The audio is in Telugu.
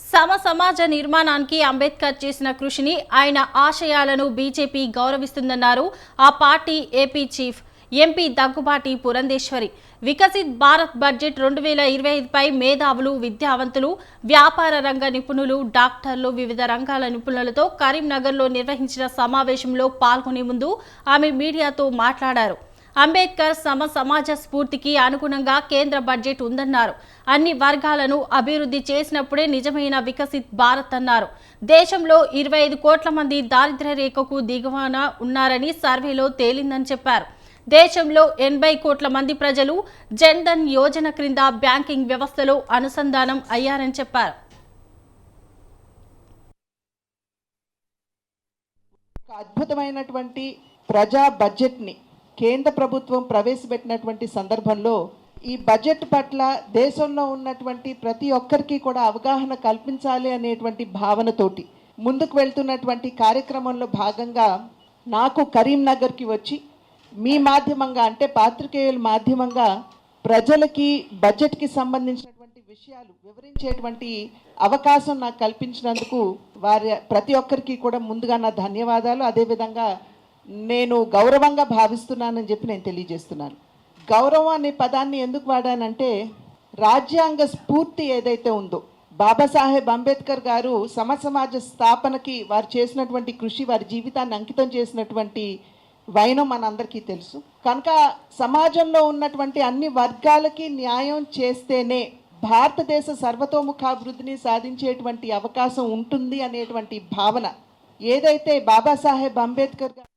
సమ సమాజ నిర్మాణానికి అంబేద్కర్ చేసిన కృషిని ఆయన ఆశయాలను బీజేపీ గౌరవిస్తుందన్నారు. ఆ party AP chief MP Daggubati Purandeswari. Viksit Bharat budget రెండు వేల ఇరవై ఐదుపై మేధావులు విద్యావంతులు వ్యాపార రంగ నిపుణులు డాక్టర్లు వివిధ రంగాల నిపుణులతో కరీంనగర్లో నిర్వహించిన సమావేశంలో పాల్గొనే ముందు ఆమె మీడియాతో మాట్లాడారు. అంబేద్కర్ సమ సమాజ స్ఫూర్తికి అనుగుణంగా కేంద్ర బడ్జెట్ ఉందన్నారు. అన్ని వర్గాలను అభివృద్ధి చేసినప్పుడే నిజమైన వికసిత్ భారత్ అన్నారు. దేశంలో ఇరవై ఐదు కోట్ల మంది దారిద్ర్య రేఖకు దిగువన ఉన్నారని సర్వేలో తేలిందని చెప్పారు. దేశంలో ఎనభై కోట్ల మంది ప్రజలు జన్ధన్ యోజన క్రింద బ్యాంకింగ్ వ్యవస్థలో అనుసంధానం అయ్యారని చెప్పారు. అద్భుతమైనటువంటి ప్రజా బడ్జెట్ని కేంద్ర ప్రభుత్వం ప్రవేశపెట్టినటువంటి సందర్భంలో ఈ బడ్జెట్ పట్ల దేశంలో ఉన్నటువంటి ప్రతి ఒక్కరికి కూడా అవగాహన కల్పించాలి అనేటువంటి భావనతోటి ముందుకు వెళ్తున్నటువంటి కార్యక్రమంలో భాగంగా నాకు కరీంనగర్కి వచ్చి మీ మాధ్యమంగా అంటే పాత్రికేయుల మాధ్యమంగా ప్రజలకి బడ్జెట్కి సంబంధించినటువంటి విషయాలు వివరించేటువంటి అవకాశం నాకు కల్పించినందుకు వారి ప్రతి ఒక్కరికి కూడా ముందుగా నా ధన్యవాదాలు. అదేవిధంగా నేను గౌరవంగా భావిస్తున్నానని చెప్పి నేను తెలియజేస్తున్నాను. గౌరవం అనే పదాన్ని ఎందుకు వాడానంటే రాజ్యాంగ స్ఫూర్తి ఏదైతే ఉందో బాబాసాహెబ్ అంబేద్కర్ గారు సమ సమాజ స్థాపనకి వారు చేసినటువంటి కృషి వారి జీవితాన్ని అంకితం చేసినటువంటి వైనం మనందరికీ తెలుసు. కనుక సమాజంలో ఉన్నటువంటి అన్ని వర్గాలకి న్యాయం చేస్తేనే భారతదేశ సర్వతోముఖాభివృద్ధిని సాధించేటువంటి అవకాశం ఉంటుంది అనేటువంటి భావన. ఏదైతే బాబాసాహెబ్ అంబేద్కర్ గారు